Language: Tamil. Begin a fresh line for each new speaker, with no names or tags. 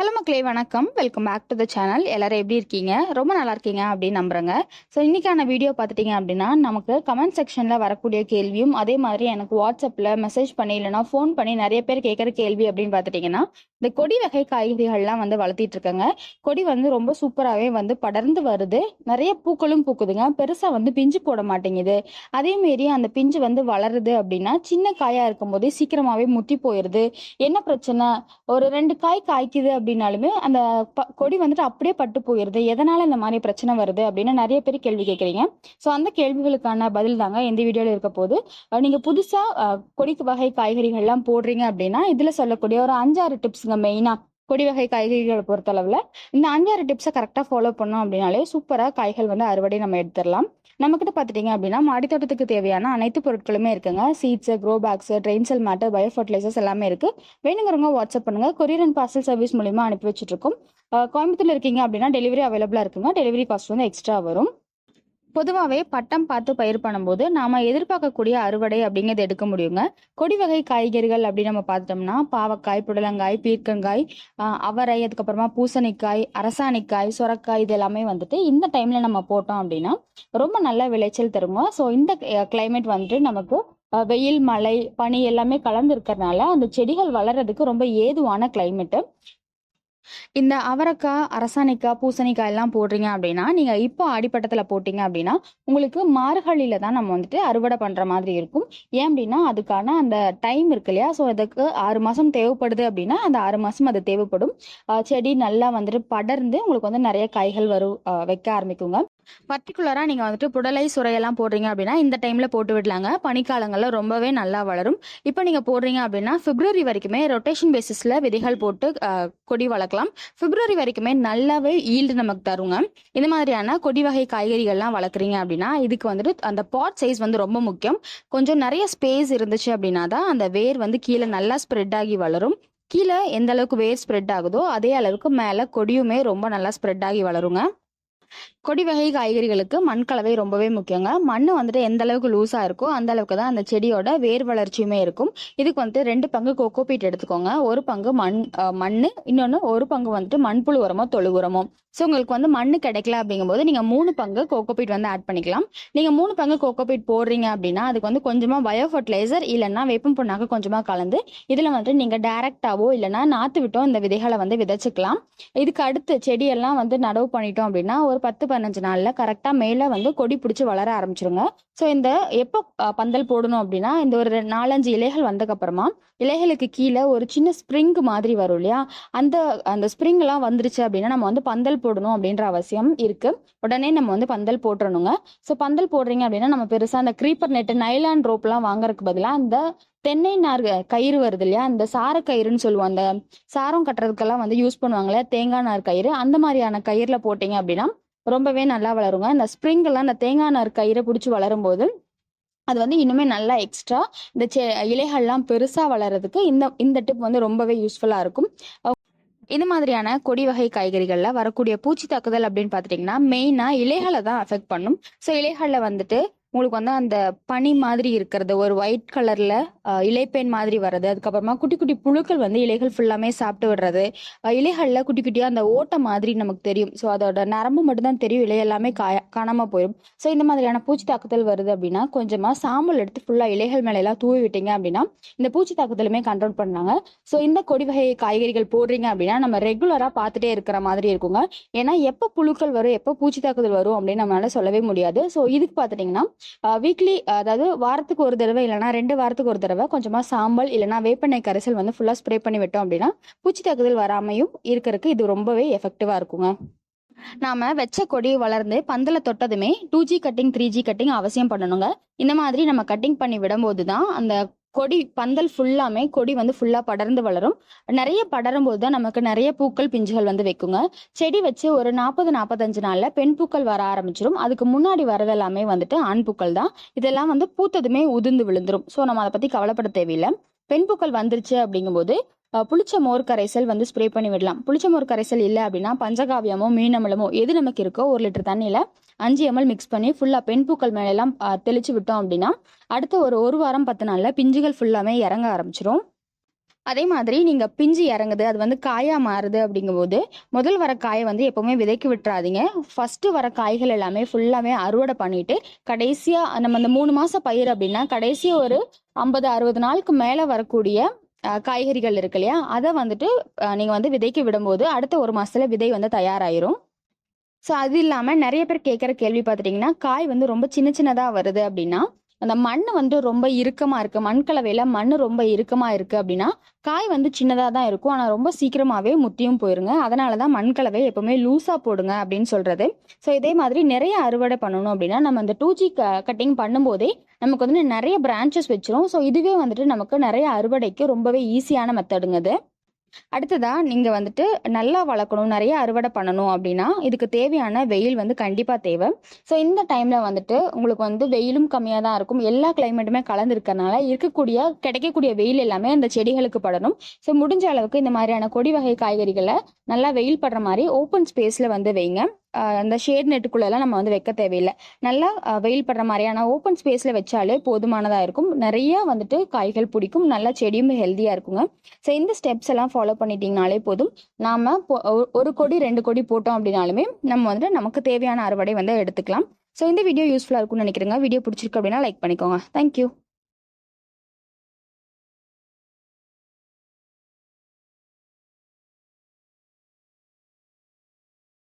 ஹலோ மக்களே வணக்கம். Welcome back to the channel எல்லாரும் எப்படி இருக்கீங்க? ரொம்ப நல்லா இருக்கீங்க அப்படின்னு நம்புறேங்க. ஸோ இன்னைக்கான வீடியோ பார்த்துட்டீங்க அப்படின்னா நமக்கு கமெண்ட் செக்ஷனில் வரக்கூடிய கேள்வியும் அதே மாதிரி எனக்கு வாட்ஸ்அப்பில் மெசேஜ் பண்ணி இல்லைனா ஃபோன் பண்ணி நிறைய பேர் கேட்குற கேள்வி அப்படின்னு பார்த்துட்டிங்கன்னா இந்த கொடி வகை காய்கறிகள்லாம் வந்து வளர்த்திட்டு இருக்கேங்க. கொடி வந்து ரொம்ப சூப்பராகவே வந்து படர்ந்து வருது. நிறைய பூக்களும் பூக்குதுங்க. பெருசாக வந்து பிஞ்சு போட மாட்டேங்குது. அதே மாரி அந்த பிஞ்சு வந்து வளருது அப்படின்னா சின்ன காயாக இருக்கும்போதே சீக்கிரமாகவே முத்தி போயிடுது என்ன பிரச்சனை? ஒரு ரெண்டு காய் காய்க்குது அப்படின்னாலுமே அந்த கொடி வந்துட்டு அப்படியே பட்டு போயிருது. எதனால இந்த மாதிரி பிரச்சனை வருது அப்படின்னு நிறைய பேர் கேள்வி கேட்குறீங்க. ஸோ அந்த கேள்விகளுக்கான பதில் தாங்க இந்த வீடியோவில் இருக்க போது நீங்கள் நீங்க புதுசா கொடி வகை காய்கறிகள்லாம் போடுறீங்க அப்படின்னா இதுல சொல்லக்கூடிய ஒரு அஞ்சாறு டிப்ஸுங்க மெயினா கொடி வகை காய்கறிகளை பொறுத்தளவில் இந்த அஞ்சாறு டிப்ஸை கரெக்டாக ஃபாலோ பண்ணோம் அப்படின்னாலே சூப்பராக காய்கள் வந்து அறுவடை நம்ம எடுத்துடலாம். நம்மக்கிட்ட பார்த்துட்டிங்க அப்படின்னா மாடித்தோட்டத்துக்கு தேவையான அனைத்து பொருட்களுமே இருக்குங்க. Seeds grow bags ட்ரெயின்செல் matter bio fertilisers எல்லாமே இருக்குது வேணுங்கிறவங்க வாட்ஸ்அப் பண்ணுங்கள் கொரியர் அண்ட் பார்சல் சர்வீஸ் மூலிமா அனுப்பி வச்சுட்ருக்கோம் கோயம்புத்தூர் இருக்கீங்க அப்படின்னா டெலிவரி அவைலபிளாக இருக்குங்க. டெலிவரி காஸ்ட் வந்து எக்ஸ்ட்ரா வரும். பொதுவாகவே பட்டம் பார்த்து பயிர் பண்ணும்போது நாம எதிர்பார்க்கக்கூடிய அறுவடை அப்படிங்கிறது எடுக்க முடியுங்க. கொடி வகை காய்கறிகள் அப்படின்னு நம்ம பார்த்துட்டோம்னா பாவக்காய் புடலங்காய் பீர்க்கங்காய் அவரை அதுக்கப்புறமா பூசணிக்காய் அரசாணிக்காய் சுரக்காய் இது எல்லாமே வந்துட்டு இந்த டைம்ல நம்ம போட்டோம் அப்படின்னா ரொம்ப நல்ல விளைச்சல் தருங்க. ஸோ இந்த கிளைமேட் வந்துட்டு நமக்கு வெயில் மழை பனி எல்லாமே கலந்து இருக்கிறதுனால அந்த செடிகள் வளர்றதுக்கு ரொம்ப ஏதுவான கிளைமேட்டு இந்த அவரைக்காய் அரசாணிக்காய் பூசணிக்காய் எல்லாம் போடுறீங்க அப்படின்னா நீங்க இப்போ அடிப்பட்டத்துல போட்டீங்க அப்படின்னா உங்களுக்கு மார்கழியில தான் நம்ம வந்துட்டு அறுவடை பண்ற மாதிரி இருக்கும். ஏன் அப்படின்னா அதுக்கான அந்த டைம் இருக்கு இல்லையா? ஸோ அதுக்கு ஆறு மாசம் தேவைப்படுது அப்படின்னா அந்த ஆறு மாசம் அது தேவைப்படும். செடி நல்லா வந்துட்டு படர்ந்து உங்களுக்கு வந்து நிறைய காய்கள் வரும். வைக்க ஆரம்பிக்குங்க. பர்டிகுலரா நீங்க வந்துட்டு புடலை சுரையெல்லாம் போடுறீங்க அப்படின்னா இந்த டைம்ல போட்டு விடலாங்க. பனிக்காலங்கள்ல ரொம்பவே நல்லா வளரும். இப்போ நீங்க போடுறீங்க அப்படின்னா பிப்ரவரி வரைக்குமே ரொட்டேஷன் பேசிஸ்ல விதைகள் போட்டு கொடி வளர்க்கலாம். பிப்ரவரி வரைக்குமே நல்லாவே ஈல்டு நமக்கு தருங்க. இந்த மாதிரியான கொடி வகை காய்கறிகள்லாம் வளர்க்குறீங்க அப்படின்னா இதுக்கு வந்துட்டு அந்த பாட் சைஸ் வந்து ரொம்ப முக்கியம். கொஞ்சம் நிறைய ஸ்பேஸ் இருந்துச்சு அப்படின்னா தான் அந்த வேர் வந்து கீழே நல்லா ஸ்ப்ரெட் ஆகி வளரும். கீழே எந்த அளவுக்கு வேர் ஸ்ப்ரெட் ஆகுதோ அதே அளவுக்கு மேலே கொடியுமே ரொம்ப நல்லா ஸ்ப்ரெட் ஆகி வளருங்க. கொடி வகை காய்கறிகளுக்கு மண் கலவை ரொம்பவே முக்கியங்க. மண் வந்துட்டு எந்த அளவுக்கு லூஸாக இருக்கோ அந்த அளவுக்கு தான் அந்த செடியோட வேர் வளர்ச்சியுமே இருக்கும். இதுக்கு வந்துட்டு ரெண்டு பங்கு கோகோபீட் எடுத்துக்கோங்க. ஒரு பங்கு மண் மண் மண்ணு இன்னொன்று ஒரு பங்கு வந்துட்டு மண்புழு உரமோ தொழு உரமோ. ஸோ உங்களுக்கு வந்து மண்ணு கிடைக்கல அப்படிங்கும்போது நீங்கள் மூணு பங்கு கோகோபீட் வந்து ஆட் பண்ணிக்கலாம். நீங்கள் மூணு பங்கு கோகோபீட் போடுறீங்க அப்படின்னா அதுக்கு வந்து கொஞ்சமாக பயோ ஃபர்டிலைசர் இல்லைன்னா வேப்பம் புண்ணாக்கு கொஞ்சமாக கலந்து இதில் வந்துட்டு நீங்கள் டேரெக்டாவோ இல்லைன்னா நாற்று விட்டோ இந்த விதைகளை வந்து விதைச்சிக்கலாம். இதுக்கு அடுத்து செடியெல்லாம் வந்து நடவு பண்ணிட்டோம் அப்படின்னா ஒரு பத்து பதினஞ்சு நாளில் கரெக்டாக மேலே வந்து கொடி பிடிச்சி வளர ஆரம்பிச்சிருங்க. ஸோ இந்த எப்போ பந்தல் போடணும் அப்படின்னா இந்த ஒரு ரெ- நாலஞ்சு இலைகள் வந்ததுக்கப்புறமா இலைகளுக்கு கீழே ஒரு சின்ன ஸ்ப்ரிங் மாதிரி வரும் இல்லையா? அந்த அந்த ஸ்ப்ரிங் எல்லாம் வந்துருச்சு அப்படின்னா நம்ம வந்து பந்தல் போடணும் அப்படின்ற அவசியம் இருக்கு. உடனே நம்ம வந்து பந்தல் போட்டுறணுங்க. ஸோ பந்தல் போடுறீங்க அப்படின்னா நம்ம பெருசாக அந்த க்ரீப்பர் நெட்டு நைலான் ரோப்லாம் வாங்குறதுக்கு பதிலாக அந்த தென்னை நார் கயிறு வருது இல்லையா? அந்த சார கயிறுன்னு சொல்லுவோம். அந்த சாரம் கட்டுறதுக்கெல்லாம் வந்து யூஸ் பண்ணுவாங்களே தேங்காய் நார் கயிறு. அந்த மாதிரியான கயிறுல போட்டீங்க அப்படின்னா ரொம்பவே நல்லா வளருங்க. இந்த ஸ்ப்ரிங்கெல்லாம் இந்த தேங்காய் நார் கயிறை பிடிச்சி வளரும் போது அது வந்து இன்னுமே நல்லா எக்ஸ்ட்ரா இந்த செ இலைகள்லாம் பெருசாக வளர்றதுக்கு இந்த இந்த டிப் வந்து ரொம்பவே யூஸ்ஃபுல்லாக இருக்கும். இது இந்த மாதிரியான கொடி வகை காய்கறிகளில் வரக்கூடிய பூச்சி தாக்குதல் அப்படின்னு பார்த்துட்டிங்கன்னா மெயினாக இலைகளை தான் அஃபெக்ட் பண்ணும். ஸோ இலைகளில் வந்துட்டு உங்களுக்கு வந்து அந்த பனி மாதிரி இருக்கிறது ஒரு ஒயிட் கலர்ல இலைப்பேன் மாதிரி வர்றது அதுக்கப்புறமா குட்டி குட்டி புழுக்கள் வந்து இலைகள் ஃபுல்லாமே சாப்பிட்டு விடுறது. இலைகளில் இலைகள்ல குட்டி குட்டியா அந்த ஓட்டை மாதிரி நமக்கு தெரியும். ஸோ அதோட நரம்பு மட்டும்தான் தெரியும் இலை எல்லாமே காய காணாம போயிடும் ஸோ இந்த மாதிரியான பூச்சி தாக்குதல் வருது அப்படின்னா கொஞ்சமா சாம்பல் எடுத்து ஃபுல்லா இலைகள் மேல எல்லாம் தூவி விட்டீங்க அப்படின்னா இந்த பூச்சி தாக்குதலுமே கண்ட்ரோல் பண்ணாங்க. ஸோ இந்த கொடி வகை காய்கறிகள் போடுறீங்க அப்படின்னா நம்ம ரெகுலரா பார்த்துட்டே இருக்கிற மாதிரி இருக்குங்க. ஏன்னா எப்போ புழுக்கள் வரும் எப்போ பூச்சி தாக்குதல் வரும் அப்படின்னு நம்மளால சொல்லவே முடியாது. ஸோ இதுக்கு பார்த்துட்டிங்கன்னா வீக்லி அதாவது வாரத்துக்கு ஒரு தடவை இல்லைனா ரெண்டு வாரத்துக்கு ஒரு தடவை கொஞ்சமாக சாம்பல் இல்லைனா வேப்பெண்ணெய் கரைசல் வந்து ஃபுல்லாக ஸ்ப்ரே பண்ணி விட்டோம் அப்படின்னா பூச்சி தாக்குதல் வராமையும் இருக்கிறதுக்கு இது ரொம்பவே எஃபெக்டிவாக இருக்குங்க. நாம வெச்ச கொடி வளர்ந்து பந்தல தொட்டதுமே two G cutting three G cutting அவசியம் பண்ணணுங்க. இந்த மாதிரி நம்ம கட்டிங் பண்ணி விடும்போது தான் அந்த கொடி பந்தல் ஃபுல்லாமே கொடி வந்து ஃபுல்லா படர்ந்து வளரும். நிறைய படரும் போது தான் நமக்கு நிறைய பூக்கள் பிஞ்சுகள் வந்து வைக்குங்க. செடி வச்சு ஒரு நாற்பது நாற்பத்தஞ்சு நாள்ல பெண் பூக்கள் வர ஆரம்பிச்சிடும் அதுக்கு முன்னாடி வரதெல்லாமே வந்துட்டு ஆண் பூக்கள் தான். இதெல்லாம் வந்து பூத்ததுமே உதிர்ந்து விழுந்துரும். ஸோ நம்ம அதை பத்தி கவலைப்பட தேவையில்லை. பெண் பூக்கள் வந்துருச்சு அப்படிங்கும்போது புளிச்ச மோர் கரைசல் வந்து ஸ்ப்ரே பண்ணி விடலாம். புளிச்ச மோர் கரைசல் இல்லை அப்படின்னா பஞ்சகாவியமோ மீனமலமோ எது நமக்கு இருக்கோ ஒரு லிட்டர் தண்ணியில அஞ்சு எம்எல் மிக்ஸ் பண்ணி ஃபுல்லா பெண் பூக்கள் மேலெல்லாம் தெளிச்சு விட்டோம் அப்படின்னா அடுத்த ஒரு ஒரு வாரம் பத்து நாள்ல பிஞ்சுகள் ஃபுல்லாமே இறங்க ஆரம்பிச்சிரும். அதே மாதிரி நீங்கள் பிஞ்சு இறங்குது அது வந்து காயாக மாறுது அப்படிங்கும்போது முதல் வர காயை வந்து எப்போவுமே விதைக்கு விட்டுறாதீங்க. ஃபஸ்ட்டு வர காய்கள் எல்லாமே ஃபுல்லாமே அறுவடை பண்ணிட்டு கடைசியாக நம்ம இந்த மூணு மாதம் பயிர் அப்படின்னா கடைசியாக ஒரு ஐம்பது அறுபது நாளுக்கு மேலே வரக்கூடிய காய்கறிகள் இருக்கு இல்லையா? அதை வந்துட்டு நீங்கள் வந்து விதைக்கு விடும்போது அடுத்த ஒரு மாதத்தில் விதை வந்து தயாராயிரும். ஸோ அது இல்லாமல் நிறைய பேர் கேட்குற கேள்வி பார்த்துட்டிங்கன்னா காய் வந்து ரொம்ப சின்ன சின்னதாக வருது அப்படின்னா அந்த மண் வந்து ரொம்ப இறுக்கமாக இருக்குது மண் கலவையில் மண் ரொம்ப இறுக்கமாக இருக்குது அப்படின்னா காய் வந்து சின்னதாக தான் இருக்கும். ஆனால் ரொம்ப சீக்கிரமாகவே முத்தியும் போயிருங்க. அதனால தான் மண் கலவை எப்போவுமே லூஸாக போடுங்க அப்படின்னு சொல்கிறது ஸோ இதே மாதிரி நிறைய அறுவடை பண்ணணும் அப்படின்னா நம்ம அந்த டூ ஜி கட்டிங் பண்ணும்போதே நமக்கு வந்து நிறைய பிரான்ச்சஸ் வச்சிரும். ஸோ இதுவே வந்துட்டு நமக்கு நிறைய அறுவடைக்கு ரொம்பவே ஈஸியான மெத்தடுங்க அது அடுத்ததா நீங்கள் வந்துட்டு நல்லா வளர்க்கணும் நிறைய அறுவடை பண்ணணும் அப்படின்னா இதுக்கு தேவையான வெயில் வந்து கண்டிப்பாக தேவை. ஸோ இந்த டைமில் வந்துட்டு உங்களுக்கு வந்து வெயிலும் கம்மியாக தான் இருக்கும். எல்லா கிளைமேட்டுமே கலந்துருக்கறனால இருக்கக்கூடிய கிடைக்கக்கூடிய வெயில் எல்லாமே அந்த செடிகளுக்கு படணும். ஸோ முடிஞ்ச அளவுக்கு இந்த மாதிரியான கொடி வகை காய்கறிகளை நல்லா வெயில் படுற மாதிரி ஓப்பன் ஸ்பேஸில் வந்து வைங்க. அந்த ஷேட் நெட்டுக்குள்ளெல்லாம் நம்ம வந்து வைக்க தேவையில்லை. நல்லா வெயில் படுற மாதிரியான ஓப்பன் ஸ்பேஸில் வச்சாலே போதுமானதாக இருக்கும். நிறைய வந்துட்டு காய்கள் பிடிக்கும். நல்லா செடியும் ஹெல்த்தியாக இருக்குங்க. ஸோ இந்த ஸ்டெப்ஸ் எல்லாம் ஃபாலோ பண்ணிட்டீங்கனாலே போதும். நாம் ஒரு- ஒரு கொடி ரெண்டு கொடி போட்டோம் அப்படின்னாலுமே நம்ம வந்துட்டு நமக்கு தேவையான அறுவடை வந்து எடுத்துக்கலாம். ஸோ இந்த வீடியோ யூஸ்ஃபுல்லாக இருக்கும்னு நினைக்கிறேங்க. வீடியோ பிடிச்சிருக்கு அப்படின்னா லைக் பண்ணிக்கோங்க. தேங்க்யூ